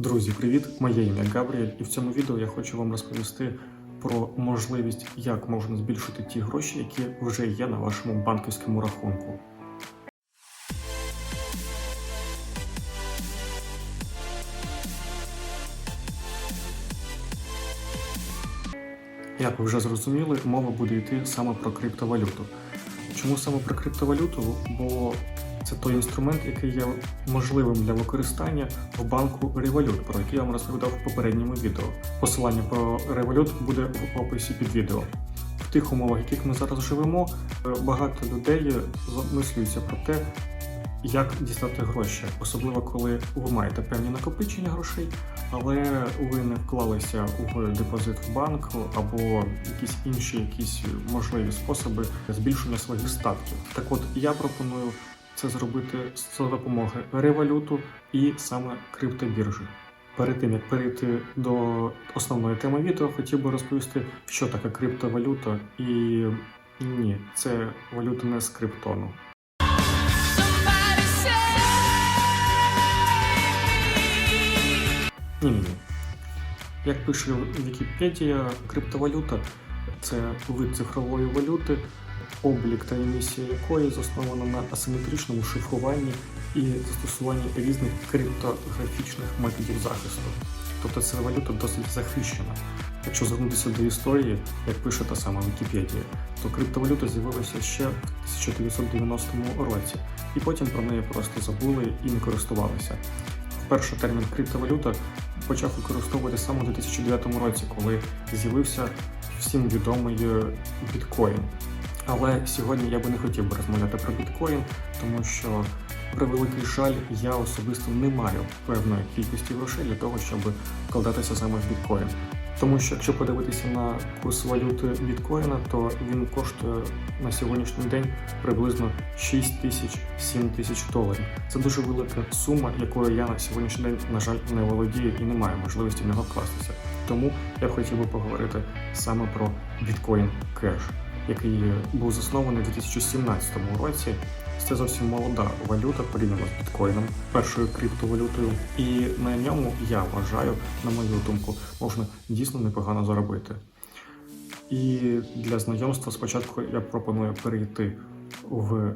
Друзі, привіт! Моє ім'я Габріель, і в цьому відео я хочу вам розповісти про можливість, як можна збільшити ті гроші, які вже є на вашому банківському рахунку. Як ви вже зрозуміли, мова буде йти саме про криптовалюту. Чому саме про криптовалюту? Бо це той інструмент, який є можливим для використання в банку Revolut, про який я вам розповідав в попередньому відео. Посилання про Revolut буде в описі під відео. В тих умовах, в яких ми зараз живемо, е, багато людей замислюються про те, як дістати гроші, особливо коли ви маєте певні накопичення грошей, але ви не вклалися в депозит в банк або якісь інші якісь можливі способи збільшення своїх статків. Так от я пропоную це зробити за допомогою ревалюту і саме криптобіржі. Перед тим як перейти до основної теми відео, хотів би розповісти, що таке криптовалюта, і ні, це валюта не з криптону. Ні, ні. Як пише Вікіпедія, криптовалюта це вид цифрової валюти, облік та емісія якої заснована на асиметричному шифруванні і застосуванні різних криптографічних методів захисту. Тобто ця валюта досить захищена. Якщо звернутися до історії, як пише та сама Вікіпедія, то криптовалюта з'явилася ще в 1990 році, і потім про неї просто забули і не користувалися. Вперше термін криптовалюта почав використовувати саме у 2009 році, коли з'явився всім відомий е, біткоін. Але сьогодні я би не хотів би розмовляти про біткоін, тому що, при великий жаль, я особисто не маю певної кількості грошей для того, щоб вкладатися саме в біткоін. Тому що якщо подивитися на курс валюти біткоїна, то він коштує на сьогоднішній день приблизно 6 тисяч 7 тисяч доларів. Це дуже велика сума, якою я на сьогоднішній день, на жаль, не володію і не маю можливості в нього вкластися. Тому я б хотів би поговорити саме про біткоін кеш, який був заснований у 2017 році. Це зовсім молода валюта порівняно з біткоїном, першою криптовалютою. І на ньому я вважаю, на мою думку, можна дійсно непогано заробити. І для знайомства спочатку я пропоную перейти в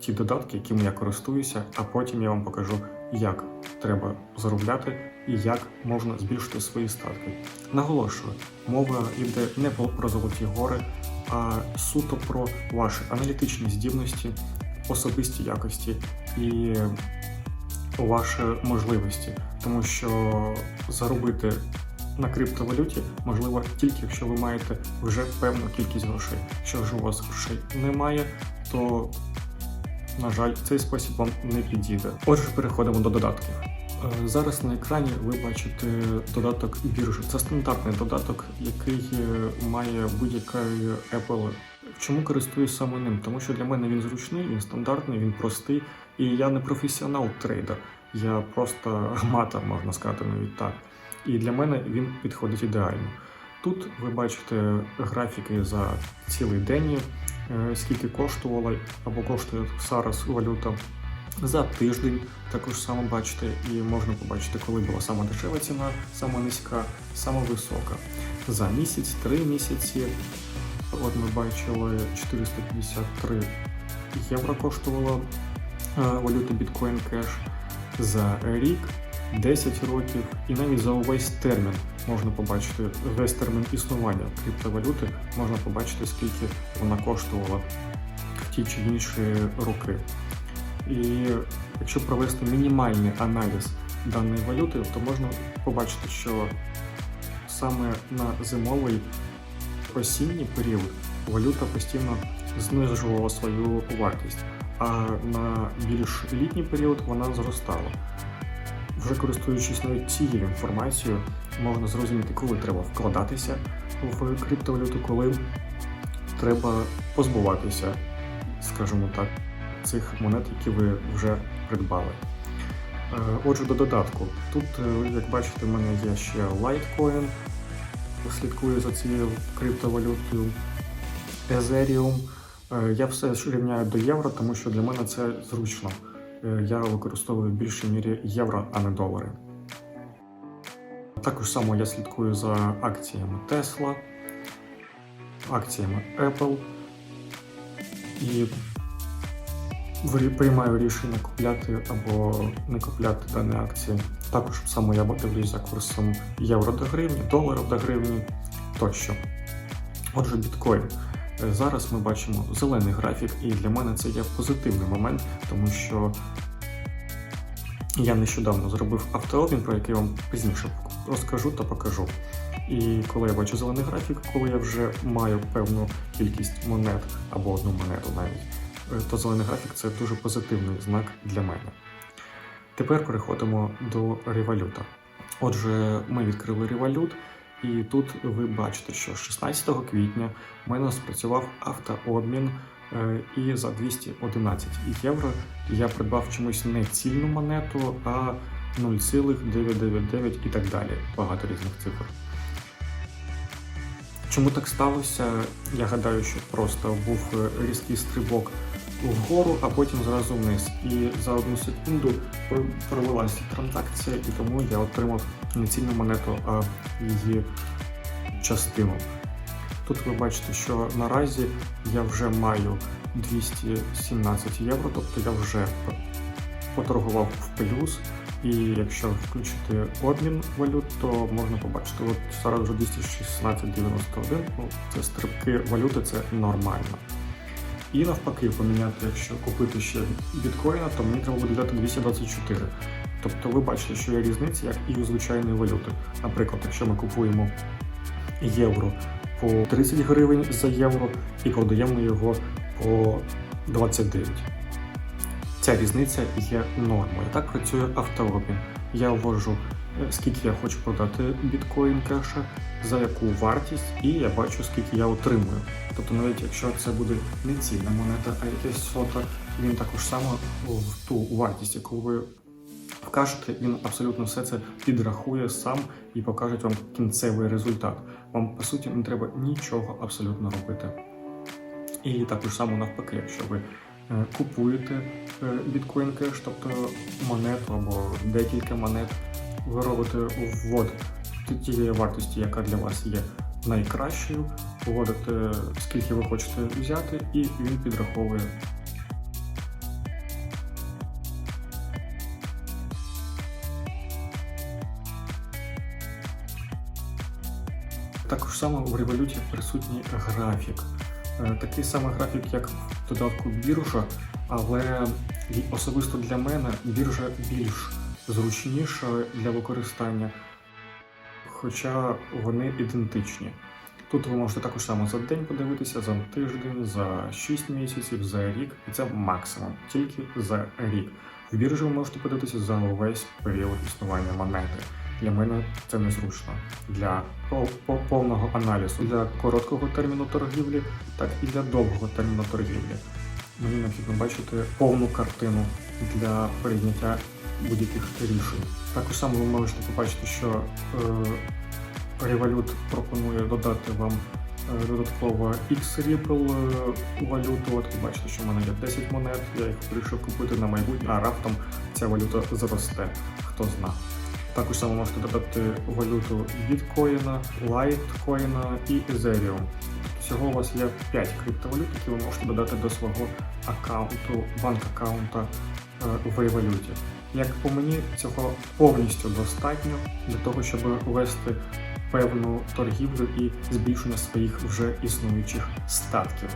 ті додатки, якими я користуюся, а потім я вам покажу, як треба заробляти і як можна збільшити свої статки. Наголошую, мова йде не про золоті гори, суто про ваші аналітичні здібності, особисті якості і ваші можливості, тому що заробити на криптовалюті можливо тільки якщо ви маєте вже певну кількість грошей. Якщо ж у вас грошей немає, то на жаль, цей спосіб вам не підійде. Отже, переходимо до додатків. Е, Зараз на екрані ви бачите додаток біржі. Це стандартний додаток, який е, має будь-який Apple. Чому користуюсь саме ним? Тому що для мене він зручний, він стандартний, він простий, і я не професіонал трейдер, я просто аматор, можна сказати, навіть так. І для мене він підходить ідеально. Тут ви бачите графіки за цілий день, е, скільки коштувала або коштує зараз валюта. За тиждень також само бачите, і можна побачити, коли була сама дешева ціна, сама низька, сама висока. За місяць, три місяці. От ми бачили 453 євро коштувала е, валюта Bitcoin Cash за рік, 10 років, і навіть за увесь термін можна побачити весь термін існування криптовалюти, можна побачити, скільки вона коштувала в ті чи інші роки. І якщо провести мінімальний аналіз даної валюти, то можна побачити, що саме на зимовий осінній період валюта постійно знижувала свою вартість, а на більш літній період вона зростала. Вже користуючись навіть цією інформацією, можна зрозуміти, коли треба вкладатися в криптовалюту, коли треба позбуватися, скажімо так, цих монет, які ви вже придбали. Е, Отже, до додатку. Тут, е, як бачите, в мене є ще Litecoin, слідкую за цією криптовалютою, Ethereum. Е, Я все рівняю до євро, тому що для мене це зручно. Я використовую в більшій мірі євро, а не долари. Також само я слідкую за акціями Tesla, акціями Apple і приймаю рішення купляти або не купляти дані акції. Також само я дивлюсь за курсом євро до гривні, долара до гривні тощо. Отже, біткоін. Е, Зараз ми бачимо зелений графік, і для мене це є позитивний момент, тому що я нещодавно зробив автообмін, про який вам пізніше розкажу та покажу. І коли я бачу зелений графік, коли я вже маю певну кількість монет або одну монету навіть, то зелений графік це дуже позитивний знак для мене. Тепер переходимо до революта. Отже, ми відкрили револют, і тут ви бачите, що 16 квітня в мене спрацював автообмін, е, і за 211 євро я придбав чомусь не цільну монету, а 0,999 і так далі. Багато різних цифр. Чому так сталося? Я гадаю, що просто був е, різкий стрибок вгору, а потім зразу вниз. І за одну секунду провелася транзакція, і тому я отримав не цільну монету, а її частину. Тут ви бачите, що наразі я вже маю 217 євро, тобто я вже поторгував в плюс. І якщо включити обмін валют, то можна побачити, от зараз вже 216,91, ну це стрибки валюти, це нормально. І навпаки, поміняти, якщо купити ще біткоїна, то мені треба буде дати 224. Тобто ви бачите, що є різниця, як і у звичайної валюти. Наприклад, якщо ми купуємо євро по 30 гривень за євро і продаємо його по 29. Ця різниця є нормою. Так працює автообмін. Я ввожу, е, скільки я хочу продати біткоін кеша, за яку вартість, і я бачу, скільки я отримую. Тобто, навіть якщо це буде не цінна монета, а якесь сота, він також само в ту вартість, яку ви вкажете, він абсолютно все це підрахує сам і покаже вам кінцевий результат. Вам по суті не треба нічого абсолютно робити. І також само навпаки, якщо ви купуєте е, біткоін кеш, тобто монету або декілька монет, ви робите ввод тієї вартості, яка для вас є найкращою, вводите скільки ви хочете взяти, і він підраховує Також само в революті присутній графік. Е, Такий самий графік, як в додатку біржа, але особисто для мене біржа більш зручніша для використання, хоча вони ідентичні. Тут ви можете також само за день подивитися, за тиждень, за 6 місяців, за рік, і це максимум, тільки за рік. В біржі ви можете подивитися за увесь період існування монети. Для мене це незручно. Для пов- пов- повного аналізу для короткого терміну торгівлі, так і для довгого терміну торгівлі. Мені необхідно бачити повну картину для прийняття будь-яких рішень. Також само ви можете побачити, що е, Revolut пропонує додати вам е, додатково X-Ripple е, валюту. От ви бачите, що в мене є 10 монет, я їх вирішив купити на майбутнє, а раптом ця валюта зросте, хто зна. Також само можете додати валюту біткоїна, лайткоїна і Ethereum. Всього у вас є 5 криптовалют, які ви можете додати до свого аккаунту, банк-аккаунта е, в Revolut. Як по мені, цього повністю достатньо для того, щоб вести певну торгівлю і збільшення своїх вже існуючих статків.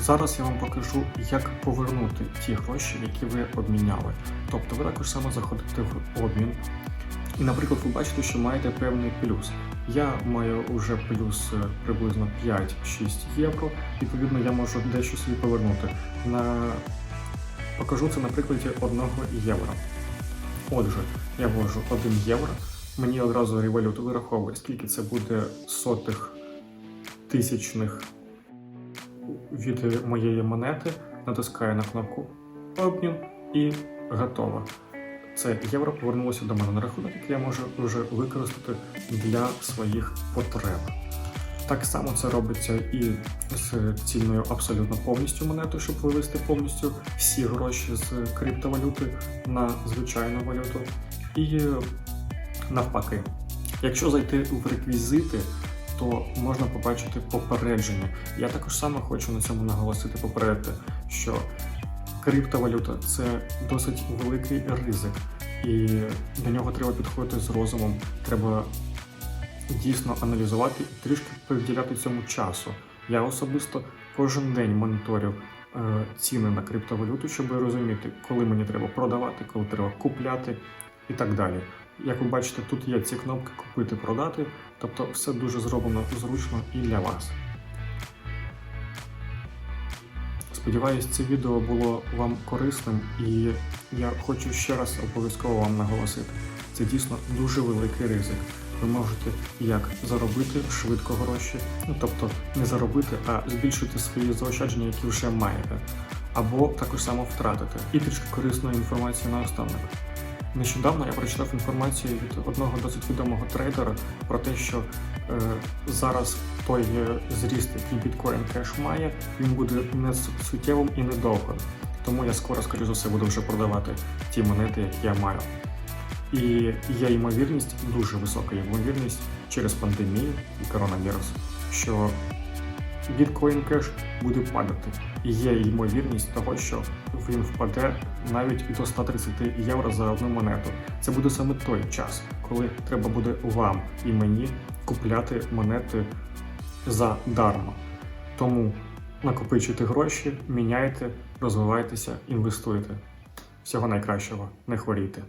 Зараз я вам покажу, як повернути ті гроші, які ви обміняли. Тобто ви також само заходите в обмін, і, наприклад, ви бачите, що маєте певний плюс. Я маю вже плюс е, приблизно 5-6 євро. Відповідно, я можу дещо собі повернути. На... Покажу це на прикладі 1 євро. Отже, я ввожу 1 євро. Мені одразу револют вираховує, скільки це буде сотих тисячних від моєї монети. Натискаю на кнопку обмін і готово це євро повернулося до мене на рахунок, який я можу вже використати для своїх потреб. Так само це робиться і з цільною абсолютно повністю монетою, щоб вивести повністю всі гроші з криптовалюти на звичайну валюту. І навпаки, Якщо зайти в реквізити, то можна побачити попередження. Я також саме хочу на цьому наголосити попередити, що криптовалюта це досить великий ризик, і до нього треба підходити з розумом. Треба дійсно аналізувати і трішки приділяти цьому часу. Я особисто кожен день моніторю е, ціни на криптовалюту, щоб розуміти, коли мені треба продавати, коли треба купляти і так далі. Як ви бачите, тут є ці кнопки купити, продати, тобто все дуже зроблено зручно і для вас. Сподіваюсь, це відео було вам корисним, і я хочу ще раз обов'язково вам наголосити. Це дійсно дуже великий ризик. Ви можете як заробити швидко гроші, ну тобто не заробити, а збільшити свої заощадження, які вже маєте, або також само втратити. І трішки корисної інформації на останок. Нещодавно я прочитав інформацію від одного досить відомого трейдера про те, що е, зараз той е, зріст, який біткоін кеш має, він буде не суттєвим і недовго. Тому я скоро, скоріш за все, буду вже продавати ті монети, які я маю. І є ймовірність, дуже висока ймовірність через пандемію і коронавірус, що біткоін кеш буде падати. І є ймовірність того, що він впаде навіть до 130 євро за одну монету. Це буде саме той час, коли треба буде вам і мені купляти монети за дарма. Тому накопичуйте гроші, міняйте, розвивайтеся, інвестуйте. Всього найкращого, не хворійте.